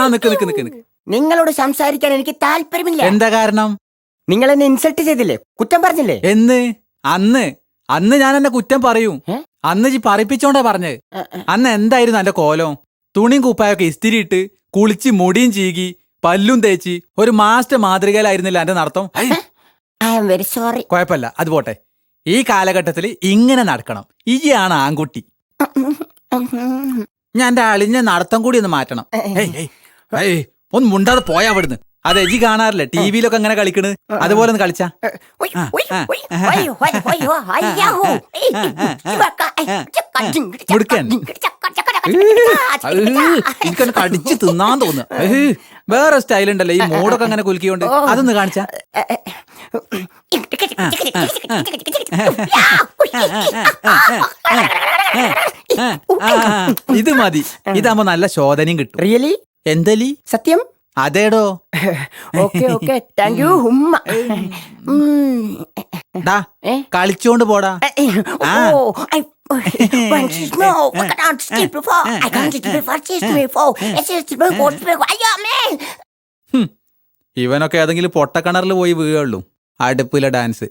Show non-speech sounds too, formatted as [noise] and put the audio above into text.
ആ നിക്ക് നിക്ക് നിക്ക് നിക്ക്. നിങ്ങളോട് സംസാരിക്കാൻ എനിക്ക് താല്പര്യമില്ല. എന്താ കാരണം? നിങ്ങൾ എന്നെ ഇൻസൾട്ട് ചെയ്തില്ലേ? കുറ്റം പറഞ്ഞില്ലേ? എന്ന്? അന്ന്? അന്ന് ഞാൻ എന്നെ കുറ്റം പറയും. ഏ? അന്ന് ജി പറയിപ്പിച്ചോണ്ടാ പറഞ്ഞത്. ആ, ആ. അന്ന് എന്തായിരുന്നു എന്റെ കോലം? തുണിയും കുപ്പായൊക്കെ ഇസ്തിരി ഇട്ട് കുളിച്ച് മുടിയും ചീകി പല്ലും തേച്ച് ഒരു മാസ്റ്റർ മാതൃകയിലായിരുന്നില്ല എന്റെ നടത്തം? I am very sorry. കുഴപ്പമില്ല. അത് പോട്ടെ. ഈ കാലഘട്ടത്തിൽ ഇങ്ങനെ നടക്കണം. ഇയാണ് ആൺകുട്ടി. ഞാൻ എന്റെ അളിഞ്ഞ നടത്തം കൂടി ഒന്ന് മാറ്റണം. ഏയ്, ഹേയ്, ഒന്ന് മുണ്ടാതെ പോയാ അവിടുന്ന് അത് എജി കാണാറില്ല ടി വിയിലൊക്കെ അങ്ങനെ കളിക്കണ് അതുപോലെ ഒന്ന് കളിച്ചാ മുടുക്കൻ. എനിക്കൊന്ന് കടിച്ച് തിന്നാൻ തോന്നുന്നു വേറെ സ്റ്റൈൽ ഉണ്ടല്ലോ ഈ മോഡൊക്കെ അങ്ങനെ കുലുക്കിയോണ്ട് അതൊന്ന് കാണിച്ചാ ഇത് മതി ഇതാകുമ്പോ നല്ല ശോധനയും കിട്ടും റിയലി എന്തലി? സത്യം? അതേടോ. ഓക്കെ താങ്ക് യു കളിച്ചോണ്ട് പോടാ. [laughs] ഇവനൊക്കെ ഏതെങ്കിലും പൊട്ടക്കിണറിൽ പോയി വീഴുള്ളൂ. അടുപ്പിലെ ഡാൻസ്